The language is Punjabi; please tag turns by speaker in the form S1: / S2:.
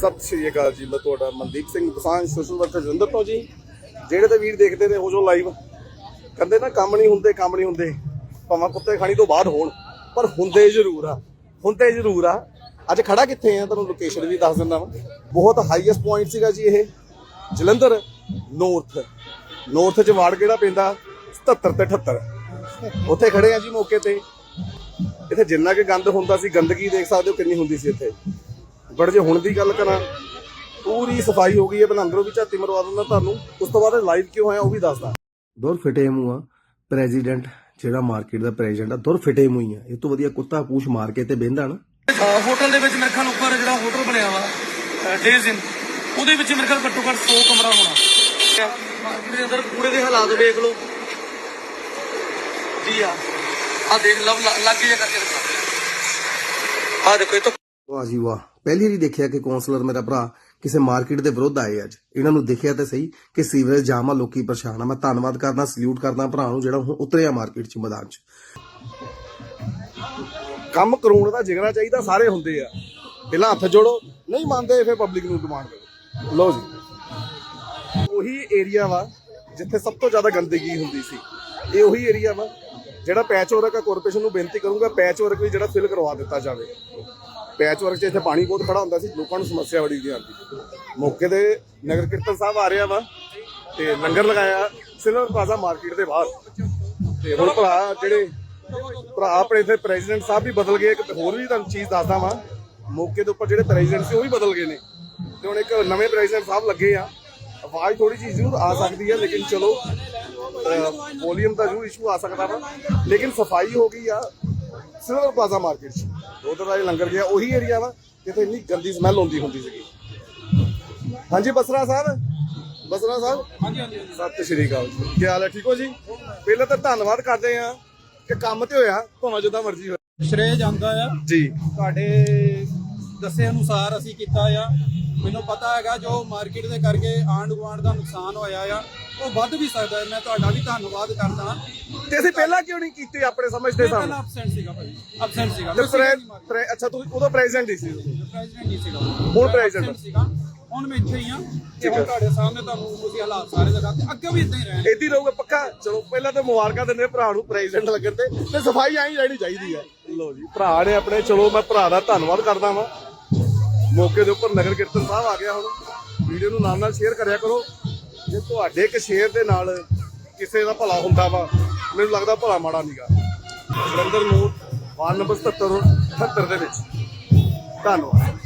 S1: ਸਤਿ ਸ਼੍ਰੀ ਅਕਾਲ ਜੀ, ਮੈਂ ਤੁਹਾਡਾ ਮਨਦੀਪ ਸਿੰਘ ਦਸਾਂਝ ਸੋਸ਼ਲ ਵਰਕਰ ਜਲੰਧਰ ਤੋਂ ਜੀ। ਜਿਹੜੇ ਤੇ ਵੀਰ ਦੇਖਦੇ ਨੇ ਹੋ ਜੋ ਲਾਈਵ ਕਹਿੰਦੇ ਨਾ ਕੰਮ ਨਹੀਂ ਹੁੰਦੇ, ਕੰਮ ਨਹੀਂ ਹੁੰਦੇ, ਭਾਵੇਂ ਕੁੱਤੇ ਖਾਣੀ ਤੋਂ ਬਾਅਦ ਹੋਣ, ਪਰ ਹੁੰਦੇ ਜ਼ਰੂਰ ਆ, ਹੁੰਦੇ ਜ਼ਰੂਰ ਆ। ਅੱਜ ਖੜਾ ਕਿੱਥੇ ਆ? ਤੁਹਾਨੂੰ ਲੋਕੇਸ਼ਨ ਵੀ ਦੱਸ ਦਿੰਦਾ ਵਾਂ। ਬਹੁਤ ਹਾਈਐਸਟ ਪੁਆਇੰਟ ਸੀਗਾ ਜੀ ਇਹ, ਜਲੰਧਰ ਨੌਰਥ ਨੌਰਥ ਚ ਵਾਰਡ ਕਿਹੜਾ ਪੈਂਦਾ? 77 ਤੇ 78 ਉੱਥੇ ਖੜੇ ਆ ਜੀ ਮੌਕੇ ਤੇ। ਇੱਥੇ ਜਿੰਨਾ ਕਿ ਗੰਦ ਹੁੰਦਾ ਸੀ, ਗੰਦਗੀ ਦੇਖ ਸਕਦੇ ਹੋ ਕਿੰਨੀ ਹੁੰਦੀ ਸੀ ਇੱਥੇ। ਬਟ ਜੇ ਹੁਣ ਦੀ ਗੱਲ ਕਰਾਂ ਪੂਰੀ ਸਫ਼ਾਈ ਹੋ ਗਈ ਹੈ ਮੈਂ ਅੰਦਰੋਂ ਵੀ ਝਾਤੀ ਮਰਵਾ ਦਿੰਦਾ ਤੁਹਾਨੂੰ। ਉਸ ਤੋਂ ਬਾਅਦ ਲਾਈਵ ਕਿਉਂ ਹੋਇਆ ਉਹ ਵੀ ਦੱਸਦਾ।
S2: ਦੁਰ ਫਿਟੇ ਮੂੰਹ ਆ ਪ੍ਰੈਜ਼ੀਡੈਂਟ ਜਿਹੜਾ ਮਾਰਕੀਟ ਦਾ ਪ੍ਰੈਜ਼ੀਡੈਂਟ ਆ ਦੁਰ ਫਿਟੇ ਹੀ ਆ। ਇਹ ਤੋਂ ਵਧੀਆ ਕੁੱਤਾ ਪੂਛ ਮਾਰ ਕੇ ਤੇ ਬਹਿੰਦਾ ਨਾ।
S3: ਹੋਟਲ ਦੇ ਵਿੱਚ ਮੇਰੇ ਖਿਆਲ ਉੱਪਰ ਜਿਹੜਾ ਹੋਟਲ ਬਣਿਆ ਵਾ ਡੇਜ਼ ਇਨ ਉਹਦੇ ਵਿੱਚ ਮੇਰੇ ਖਿਆਲ ਘੱਟੋ ਘੱਟ 100 ਕਮਰਾ ਹੋਣਾ। ਮਾਰਕੀਟ ਦੇ ਅੰਦਰ ਕੂੜੇ ਦੇ ਹਾਲਾਤ ਵੇਖ ਲਓ। ਜੀ ਆ ਆ ਦੇਖ ਲਓ ਲ- ਲੱਗ ਜਿਹਾ ਕਰਕੇ ਦਿਖਾ ਆ ਦੇਖੋ ਇਹ ਤਾਂ
S2: ਵਾਹ ਜੀ ਵਾਹ। ਪਹਿਲੀ ਵਾਰੀ ਦੇਖਿਆ ਕਿ ਕਾਉਂਸਲਰ ਮੇਰਾ ਭਰਾ ਕਿਸੇ ਮਾਰਕੀਟ ਦੇ ਵਿਰੁੱਧ ਆਏ ਅੱਜ। ਇਹਨਾਂ ਨੂੰ ਦੇਖਿਆ ਤੇ ਸਹੀ ਕਿ ਸੀਵਰੇਜ ਜਾਮ ਲੋਕੀ ਪਰੇਸ਼ਾਨ ਆ। ਮੈਂ ਧੰਨਵਾਦ ਕਰਦਾ, ਸਲੂਟ ਕਰਦਾ ਭਰਾ ਨੂੰ ਜਿਹੜਾ ਹੁਣ ਉਤਰਿਆ ਮਾਰਕੀਟ 'ਚ ਮੈਦਾਨ 'ਚ।
S1: ਕੰਮ ਕਰਾਉਣ ਦਾ ਜਿਗਰਾ ਚਾਹੀਦਾ, ਸਾਰੇ ਹੁੰਦੇ ਆ। ਪਹਿਲਾਂ ਹੱਥ ਜੋੜੋ, ਨਹੀਂ ਮੰਨਦੇ ਫਿਰ ਪਬਲਿਕ ਨੂੰ ਡਿਮਾਂਡ ਕਰੋ। ਲਓ ਜੀ। ਉਹੀ ਏਰੀਆ ਵਾ ਜਿੱਥੇ ਸਭ ਤੋਂ ਜ਼ਿਆਦਾ ਗੰਦਗੀ ਹੁੰਦੀ ਸੀ। ਇਹ ਉਹੀ ਏਰੀਆ ਵਾ ਜਿਹੜਾ ਪੈਚ ਵਰਕ ਆ ਕਾਰਪੋਰੇਸ਼ਨ ਨੂੰ ਬੇਨਤੀ ਕਰੂੰਗਾ ਪੈਚ ਵਰਕ ਵੀ ਜਿਹੜਾ ਫਿਲ ਕਰਵਾ ਦਿੱਤਾ ਜਾਵੇ। ਪੈਚ ਵਰਕ 'ਚ ਇੱਥੇ ਪਾਣੀ ਬਹੁਤ ਖੜਾ ਹੁੰਦਾ ਸੀ, ਲੋਕਾਂ ਨੂੰ ਸਮੱਸਿਆ ਬੜੀ ਦੀ ਆਉਂਦੀ। ਮੌਕੇ ਤੇ ਨਗਰ ਕੀਰਤਨ ਸਾਹਿਬ ਆ ਰਿਹਾ ਵਾ, ਤੇ ਲੰਗਰ ਲਗਾਇਆ, ਸਿਲਵਰ ਪਲਾਜ਼ਾ ਮਾਰਕੀਟ ਦੇ ਬਾਹਰ। ਤੇ ਹੁਣ ਭਰਾ ਜਿਹੜੇ, ਭਰਾ ਆਪਣੇ ਇੱਥੇ ਪ੍ਰੈਜ਼ੀਡੈਂਟ ਸਾਹਿਬ ਵੀ ਬਦਲ ਗਏ, ਇੱਕ ਹੋਰ ਵੀ ਤੁਹਾਨੂੰ ਚੀਜ਼ ਦੱਸਦਾ ਵਾਂ, ਮੌਕੇ ਦੇ ਉੱਪਰ ਜਿਹੜੇ ਪ੍ਰੈਜ਼ੀਡੈਂਟ ਸੀ ਉਹ ਵੀ ਬਦਲ ਗਏ ਨੇ। ਤੇ ਹੁਣ ਇੱਕ ਨਵੇਂ ਪ੍ਰੈਜ਼ੀਡੈਂਟ ਸਾਹਿਬ ਲੱਗੇ ਆ, ਆਵਾਜ਼ ਥੋੜੀ ਜਿਹੀ ਜ਼ਰੂਰ ਆ ਸਕਦੀ ਹੈ ਲੇਕਿਨ ਚਲੋ ਵੋਲੀਅਮ ਦਾ ਜ਼ਰੂਰ ਇਸ਼ੂ ਆ ਸਕਦਾ ਵਾ। ਲੇਕਿਨ ਸਫ਼ਾਈ ਹੋ ਗਈ ਆ ਸਿਲਵਰ ਪਲਾਜ਼ਾ ਮਾਰਕੀਟ 'ਚ। ਉਧਰ ਦਾ ਇਹ ਲੰਗਰ ਗਿਆ ਉਹੀ ਏਰੀਆ ਵਾ ਜਿੱਥੇ ਇੰਨੀ ਗੰਦੀ ਸਮੈਲ ਆਉਂਦੀ ਹੁੰਦੀ ਸੀਗੀ। ਹਾਂਜੀ ਬਸਰਾ ਸਾਹਿਬ? ਬਸਰਾ ਸਾਹਿਬ?
S3: ਹਾਂਜੀ ਹਾਂਜੀ
S1: ਸਤਿ ਸ਼੍ਰੀ ਅਕਾਲ ਜੀ। ਕੀ ਹਾਲ ਹੈ? ਠੀਕ ਹੋ ਜੀ? ਪਹਿਲਾਂ ਤਾਂ ਧੰਨਵਾਦ ਕਰਦੇ ਆ ਕਿ ਕੰਮ ਤੇ ਹੋਇਆ ਭਾਵੇਂ ਜਿੱਦਾਂ ਮਰਜ਼ੀ ਹੋਇਆ।
S4: ਸ਼੍ਰੇ ਜਾਂਦਾ ਆ।
S1: ਜੀ।
S4: ਤੁਹਾਡੇ ਦੱਸੇ ਅਨੁਸਾਰ ਅਸੀਂ ਕੀਤਾ ਆ। ਮੈਨੂੰ ਪਤਾ ਹੈਗਾ ਜੋ ਮਾਰਕੀਟ ਦੇ ਕਰਕੇ ਆਂਢ ਗੁਆਂਢ ਦਾ ਨੁਕਸਾਨ ਹੋਇਆ ਆ। ਉਹ ਵੱਧ ਵੀ ਸਕਦਾ ਹੈ। ਮੈਂ ਤੁਹਾਡਾ ਵੀ ਧੰਨਵਾਦ ਕਰਦਾ।
S1: ਤੇ ਅਸੀਂ ਪਹਿਲਾਂ ਕਿਉਂ ਨਹੀਂ ਕੀਤੀ ਆਪਣੇ ਸਮਝਦੇ
S4: ਮੈਂ
S1: ਸਾਂ
S4: ਪਹਿਲਾਂ absent ਸੀਗਾ ਭਾਈ absent ਸੀਗਾ।
S1: ਤੇ
S4: ਮੈਂ ਸੀਗਾ
S1: ਪ੍ਰੈ-
S4: ਨਹੀਂ ਮਾਰਕੀਟ
S1: ਪ੍ਰੈ- ਅੱਛਾ ਤੁਸੀਂ ਉਦੋਂ ਪ੍ਰੈਜ਼ੀਡੈਂਟ ਹੀ ਸੀ ਤੁਸੀਂ
S4: ਪ੍ਰੈਜ਼ੀਡੈਂਟ ਨਹੀਂ ਸੀਗਾ।
S1: ਹੁਣ
S4: ਮੈਂ
S1: president
S4: absent ਸੀਗਾ। ਹੁਣ ਮੈਂ ਇੱਥੇ ਹੀ ਆ ਤੇ
S1: ਠੀਕ
S4: ਹੁਣ
S1: ਹੈ।
S4: ਤੁਹਾਡੇ ਸਾਹਮਣੇ ਤੁਹਾਨੂੰ ਤੁਸੀਂ ਹਾਲਾਤ ਸਾਰੇ ਦਿਖਾਤੇ ਅੱਗੇ ਵੀ ਇਦਾਂ ਹੀ ਰਹਿਣ।
S1: ਏਦੀ ਰਹੂਗਾ ਪੱਕਾ? ਚਲੋ ਪਹਿਲਾਂ ਤਾਂ ਮੁਬਾਰਕਾਂ ਦਿੰਦੇ ਹਾਂ ਭਰਾ ਨੂੰ ਪ੍ਰੈਜ਼ੀਡੈਂਟ ਲੱਗਣ ਤੇ। ਤੇ ਸਫ਼ਾਈ ਐਂ ਹੀ ਰਹਿਣੀ ਚਾਹੀਦੀ ਹੈ। ਲੋ ਜੀ ਭਰਾ ਨੇ ਆਪਣੇ ਚਲੋ ਮੈਂ ਭਰਾ ਦਾ ਧੰਨਵਾਦ ਕਰਦਾ ਵਾਂ। ਮੌਕੇ ਦੇ ਉੱਪਰ ਨਗਰ ਕੀਰਤਨ ਸਾਹਿਬ ਆ ਗਿਆ ਹੁਣ। ਵੀਡੀਓ ਨੂੰ ਨਾਲ ਨਾਲ ਸ਼ੇਅਰ ਕਰਿਆ ਕਰੋ। ਜੇ ਤੁਹਾਡੇ ਇੱਕ ਸ਼ੇਅਰ ਦੇ ਨਾਲ ਕਿਸੇ ਦਾ ਭਲਾ ਹੁੰਦਾ ਵਾ, ਮੈਨੂੰ ਲੱਗਦਾ ਭਲਾ ਮਾੜਾ ਨਹੀਂਗਾ ਜਲੰਧਰ ਮੂਰ ਵਾਰਡ ਨੰਬਰ 77 78 ਦੇ ਵਿੱਚ। ਧੰਨਵਾਦ।